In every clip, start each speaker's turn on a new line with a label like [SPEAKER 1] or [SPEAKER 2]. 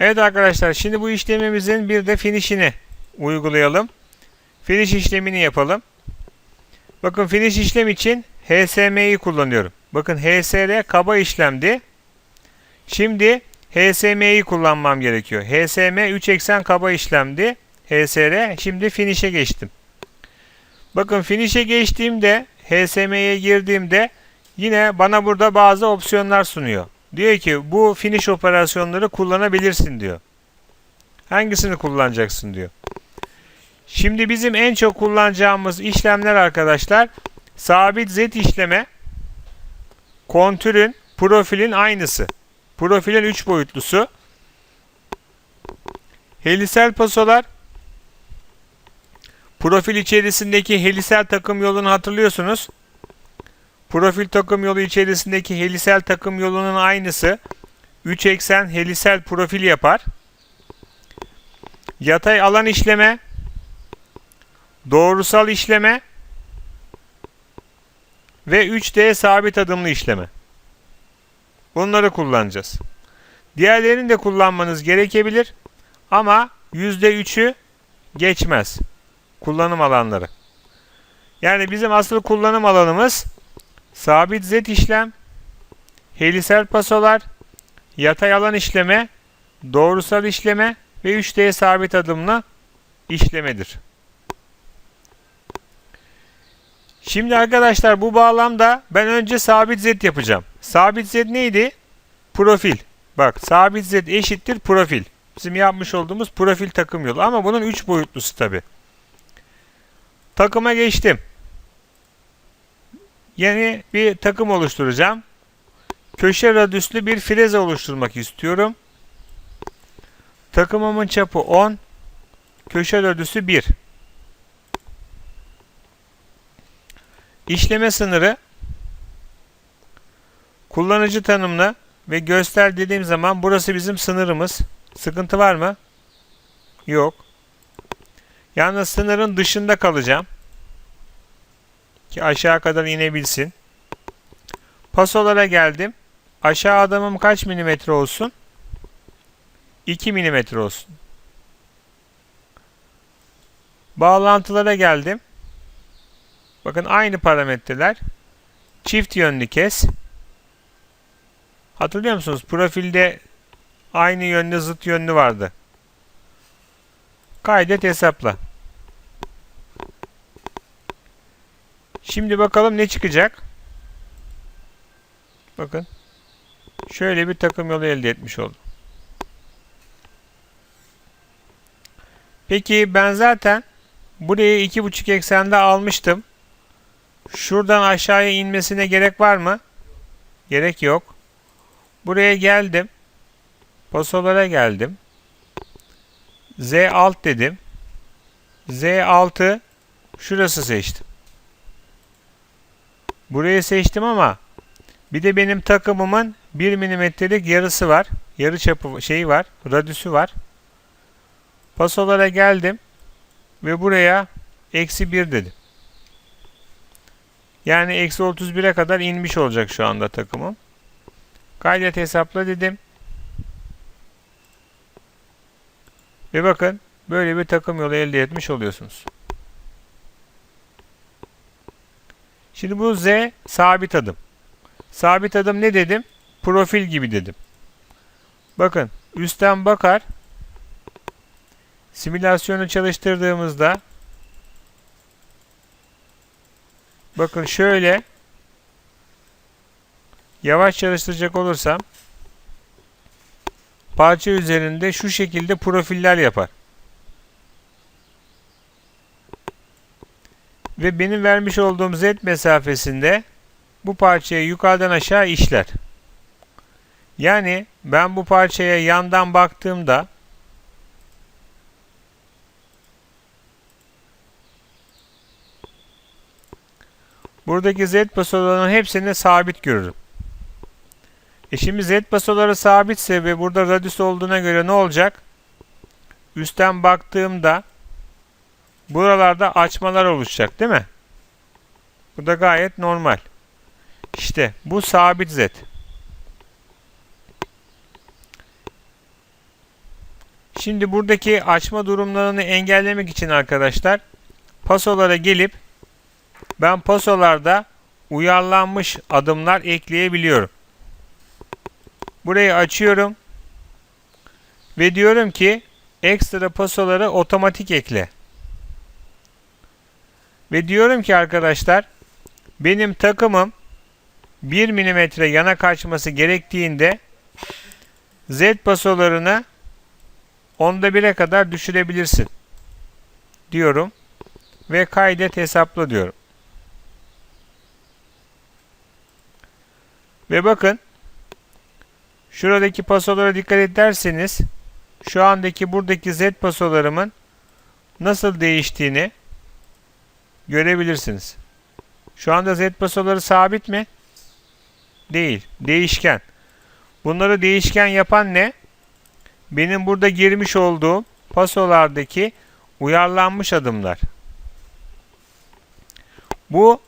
[SPEAKER 1] Evet arkadaşlar şimdi bu işlemimizin bir de finishini uygulayalım. Finish işlemini yapalım. Bakın finish işlem için HSM'yi kullanıyorum. Bakın HSR kaba işlemdi. Şimdi HSM'yi kullanmam gerekiyor. HSM 3 eksen kaba işlemdi. HSR şimdi finish'e geçtim. Bakın finish'e geçtiğimde HSM'ye girdiğimde yine bana burada bazı opsiyonlar sunuyor. Diyor ki bu finish operasyonları kullanabilirsin diyor. Hangisini kullanacaksın diyor. Şimdi bizim en çok kullanacağımız işlemler arkadaşlar sabit z işleme kontürün profilin aynısı. Profilin 3 boyutlusu. Helisel pasolar profil içerisindeki helisel takım yolunu hatırlıyorsunuz. Profil takım yolu içerisindeki helisel takım yolunun aynısı 3 eksen helisel profil yapar. Yatay alan işleme, doğrusal işleme ve 3D sabit adımlı işleme. Bunları kullanacağız. Diğerlerini de kullanmanız gerekebilir ama %3'ü geçmez kullanım alanları. Yani bizim asıl kullanım alanımız sabit z işlem, helisel pasolar, yatay alan işleme, doğrusal işleme ve 3D sabit adımlı işlemedir. Şimdi arkadaşlar bu bağlamda ben önce sabit z yapacağım. Sabit z neydi? Profil. Bak sabit z eşittir profil. Bizim yapmış olduğumuz profil takım yolu ama bunun 3 boyutlusu tabi. Takıma geçtim. Yeni bir takım oluşturacağım. Köşe radüslü bir freze oluşturmak istiyorum. Takımımın çapı 10. Köşe radüsü 1. İşleme sınırı kullanıcı tanımlı ve göster dediğim zaman burası bizim sınırımız. Sıkıntı var mı? Yok. Yalnız sınırın dışında kalacağım. Ki aşağı kadar inebilsin. Pasolara geldim. Aşağı adamım kaç milimetre olsun? 2 milimetre olsun. Bağlantılara geldim. Bakın aynı parametreler. Çift yönlü kes. Hatırlıyor musunuz? Profilde aynı yönlü zıt yönlü vardı. Kaydet hesapla. Şimdi bakalım ne çıkacak. Bakın. Şöyle bir takım yolu elde etmiş oldum. Peki ben zaten burayı iki buçuk eksende almıştım. Şuradan aşağıya inmesine gerek var mı? Gerek yok. Buraya geldim. Pasolara geldim. Z alt dedim. Z altı şurası seçtim. Burayı seçtim ama bir de benim takımımın 1 milimetrelik yarısı var. Yarı çapı şeyi var. Radüsü var. Pasolara geldim ve buraya eksi 1 dedim. Yani eksi 31'e kadar inmiş olacak şu anda takımım. Kaydet hesapla dedim. Ve bakın böyle bir takım yolu elde etmiş oluyorsunuz. Şimdi bu Z sabit adım. Sabit adım ne dedim? Profil gibi dedim. Bakın üstten bakar. Simülasyonu çalıştırdığımızda bakın şöyle yavaş çalıştıracak olursam parça üzerinde şu şekilde profiller yapar. Ve benim vermiş olduğum z mesafesinde bu parçayı yukarıdan aşağı işler. Yani ben bu parçaya yandan baktığımda buradaki z pasolarının hepsini sabit görürüm. E şimdi z pasoları sabitse ve burada radius olduğuna göre ne olacak? Üstten baktığımda buralarda açmalar oluşacak değil mi? Bu da gayet normal. İşte bu sabit z. Şimdi buradaki açma durumlarını engellemek için arkadaşlar pasolara gelip ben pasolarda uyarlanmış adımlar ekleyebiliyorum. Burayı açıyorum ve diyorum ki ekstra pasoları otomatik ekle. Ve diyorum ki arkadaşlar benim takımım 1 mm yana kaçması gerektiğinde Z pasolarını onda 1'e kadar düşürebilirsin diyorum ve kaydet hesapla diyorum. Ve bakın şuradaki pasolara dikkat ederseniz şu andaki buradaki Z pasolarımın nasıl değiştiğini görebilirsiniz. Şu anda Z pasoları sabit mi? Değil. Değişken. Bunları değişken yapan ne? Benim burada girmiş olduğum pasolardaki uyarlanmış adımlar. Bu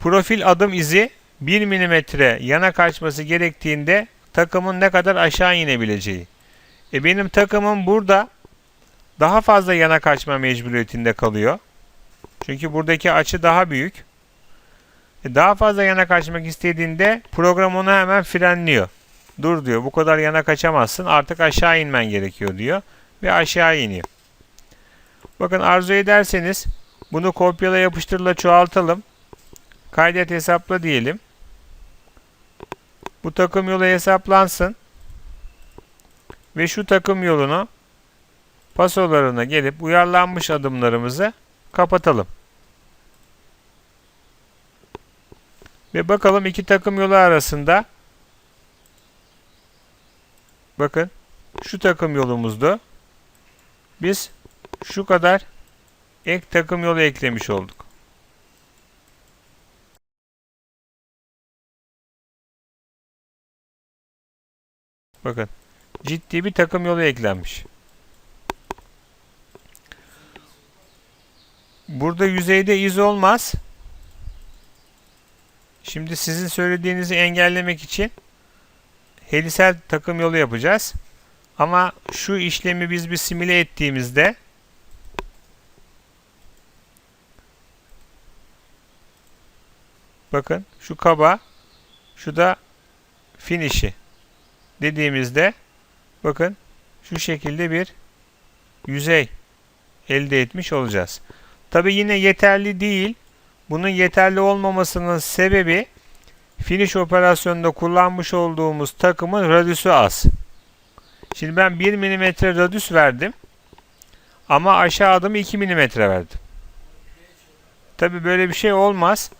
[SPEAKER 1] profil adım izi 1 mm yana kaçması gerektiğinde takımın ne kadar aşağı inebileceği. E benim takımım burada daha fazla yana kaçma mecburiyetinde kalıyor. Çünkü buradaki açı daha büyük. E daha fazla yana kaçmak istediğinde program onu hemen frenliyor. Dur diyor bu kadar yana kaçamazsın artık aşağı inmen gerekiyor diyor. Ve aşağı iniyor. Bakın arzu ederseniz bunu kopyala yapıştırla çoğaltalım. Kaydet hesapla diyelim. Bu takım yolu hesaplansın. Ve şu takım yolunu pasolarına gelip uyarlanmış adımlarımızı kapatalım. Ve bakalım iki takım yolu arasında bakın şu takım yolumuzdu. Biz şu kadar ek takım yolu eklemiş olduk. Bakın ciddi bir takım yolu eklenmiş. Burada yüzeyde iz olmaz. Şimdi sizin söylediğinizi engellemek için helisel takım yolu yapacağız. Ama şu işlemi biz bir simüle ettiğimizde bakın şu kaba şu da finish'i dediğimizde bakın şu şekilde bir yüzey elde etmiş olacağız. Tabi yine yeterli değil. Bunun yeterli olmamasının sebebi finish operasyonunda kullanmış olduğumuz takımın radüsü az. Şimdi ben 1 mm radüs verdim. Ama aşağı adımı 2 mm verdim. Tabi böyle bir şey olmaz.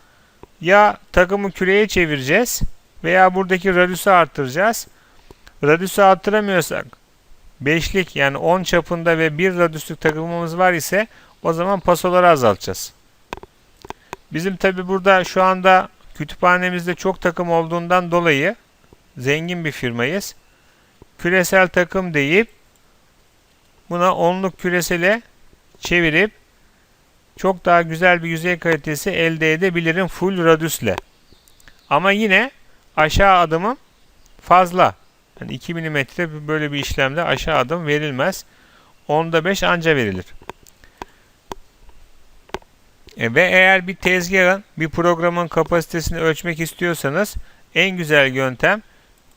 [SPEAKER 1] Ya takımı küreye çevireceğiz veya buradaki radüsü arttıracağız. Radüsü arttıramıyorsak 5'lik yani 10 çapında ve 1 radüslük takımımız var ise o zaman pasoları azaltacağız. Bizim tabi burada şu anda kütüphanemizde çok takım olduğundan dolayı zengin bir firmayız. Küresel takım deyip buna onluk küresele çevirip çok daha güzel bir yüzey kalitesi elde edebilirim full radüsle. Ama yine aşağı adımım fazla. Yani 2 mm böyle bir işlemde aşağı adım verilmez. Onda 5 anca verilir. E, ve eğer bir tezgahın, bir programın kapasitesini ölçmek istiyorsanız en güzel yöntem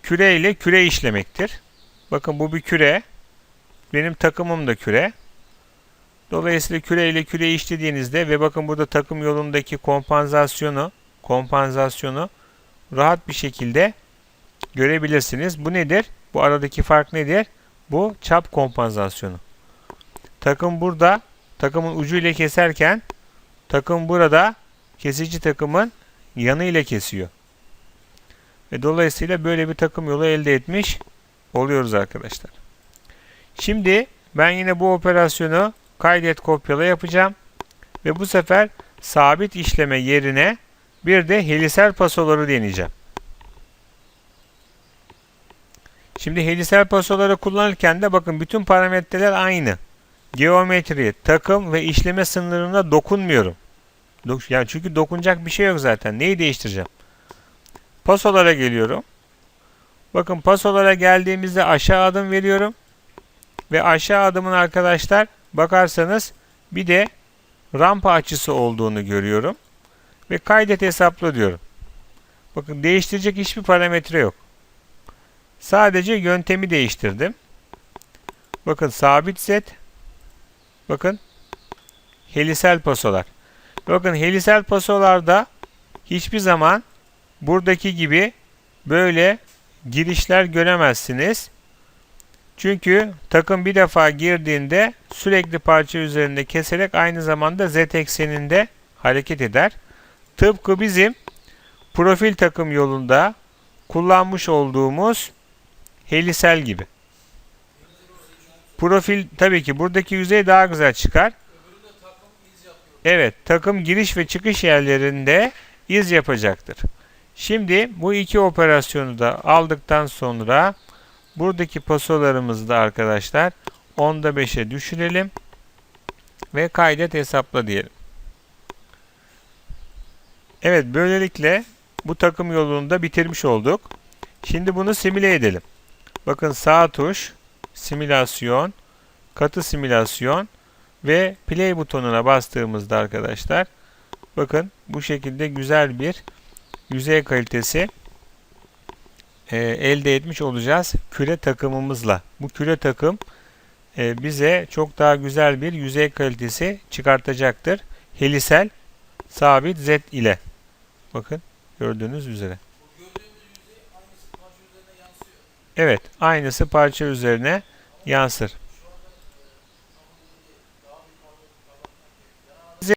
[SPEAKER 1] küre ile küre işlemektir. Bakın bu bir küre. Benim takımım da küre. Dolayısıyla küre ile küre işlediğinizde ve bakın burada takım yolundaki kompansasyonu kompansasyonu rahat bir şekilde görebilirsiniz. Bu nedir? Bu aradaki fark nedir? Bu çap kompansasyonu. Takım burada takımın ucu ile keserken takım burada kesici takımın yanı ile kesiyor. Ve dolayısıyla böyle bir takım yolu elde etmiş oluyoruz arkadaşlar. Şimdi ben yine bu operasyonu kaydet kopyala yapacağım. Ve bu sefer sabit işleme yerine bir de helisel pasoları deneyeceğim. Şimdi helisel pasoları kullanırken de bakın bütün parametreler aynı. Geometri, takım ve işleme sınırına dokunmuyorum. Yani çünkü dokunacak bir şey yok zaten. Neyi değiştireceğim? Pasolara geliyorum. Bakın pasolara geldiğimizde aşağı adım veriyorum. Ve aşağı adımın arkadaşlar bakarsanız bir de rampa açısı olduğunu görüyorum. Ve kaydet hesapla diyorum. Bakın değiştirecek hiçbir parametre yok. Sadece yöntemi değiştirdim. Bakın sabit set. Bakın helisel pasolar. Bakın helisel pasolarda hiçbir zaman buradaki gibi böyle girişler göremezsiniz. Çünkü takım bir defa girdiğinde sürekli parça üzerinde keserek aynı zamanda z ekseninde hareket eder. Tıpkı bizim profil takım yolunda kullanmış olduğumuz helisel gibi. Profil tabii ki buradaki yüzey daha güzel çıkar. Evet, takım giriş ve çıkış yerlerinde iz yapacaktır. Şimdi bu iki operasyonu da aldıktan sonra buradaki pasolarımızı da arkadaşlar 10'da 5'e düşürelim ve kaydet hesapla diyelim. Evet, böylelikle bu takım yolunu da bitirmiş olduk. Şimdi bunu simüle edelim. Bakın sağ tuş, simülasyon, katı simülasyon ve play butonuna bastığımızda arkadaşlar bakın bu şekilde güzel bir yüzey kalitesi e, elde etmiş olacağız küre takımımızla. Bu küre takım e, bize çok daha güzel bir yüzey kalitesi çıkartacaktır. Helisel sabit Z ile. Bakın gördüğünüz üzere. Evet aynısı parça üzerine yansır.